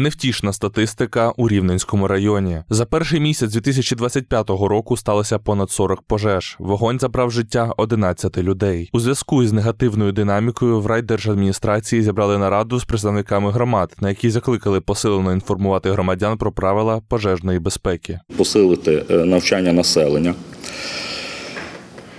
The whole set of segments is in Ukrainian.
Невтішна статистика у Рівненському районі. За перший місяць 2025 року сталося понад 40 пожеж. Вогонь забрав життя 11 людей. У зв'язку із негативною динамікою в райдержадміністрації зібрали нараду з представниками громад, на якій закликали посилено інформувати громадян про правила пожежної безпеки. посилити е, навчання населення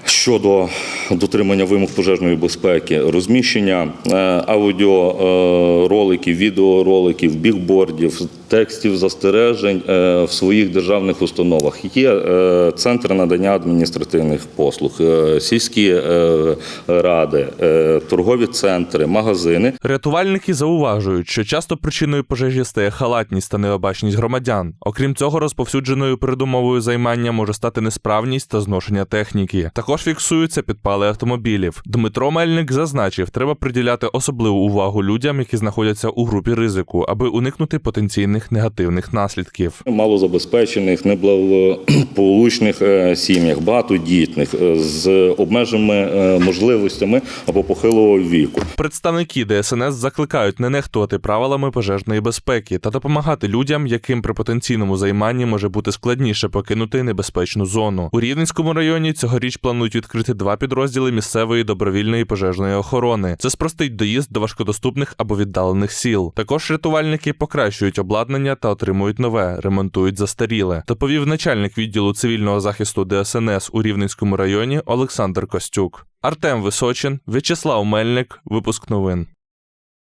щодо дотримання вимог пожежної безпеки, розміщення е, аудіороликів, відеороликів, бігбордів, текстів застережень е, в своїх державних установах. Є е, центри надання адміністративних послуг, е, сільські е, ради, е, торгові центри, магазини. Рятувальники зауважують, що часто причиною пожежі стає халатність та необачність громадян. Окрім цього, розповсюдженою передумовою займання може стати несправність та зношення техніки. Також фіксуються підпали автомобілів. Дмитро Мельник зазначив, треба приділяти особливу увагу людям, які знаходяться у групі ризику, аби уникнути потенційних негативних наслідків. малозабезпечених, неблагополучних е, сім'ях, багатодітних е, з обмеженими е, можливостями або похилого віку. Представники ДСНС закликають не нехтувати правилами пожежної безпеки та допомагати людям, яким при потенційному займанні може бути складніше покинути небезпечну зону. У Рівненському районі цьогоріч планують відкрити два підрозділи місцевої добровільної пожежної охорони. Це спростить доїзд до важкодоступних або віддалених сіл. Також рятувальники покращують обладнання та отримують нове, ремонтують застаріле. Доповів начальник відділу цивільного захисту ДСНС у Рівненському районі Олександр Костюк. Артем Височин, В'ячеслав Мельник. Випуск новин.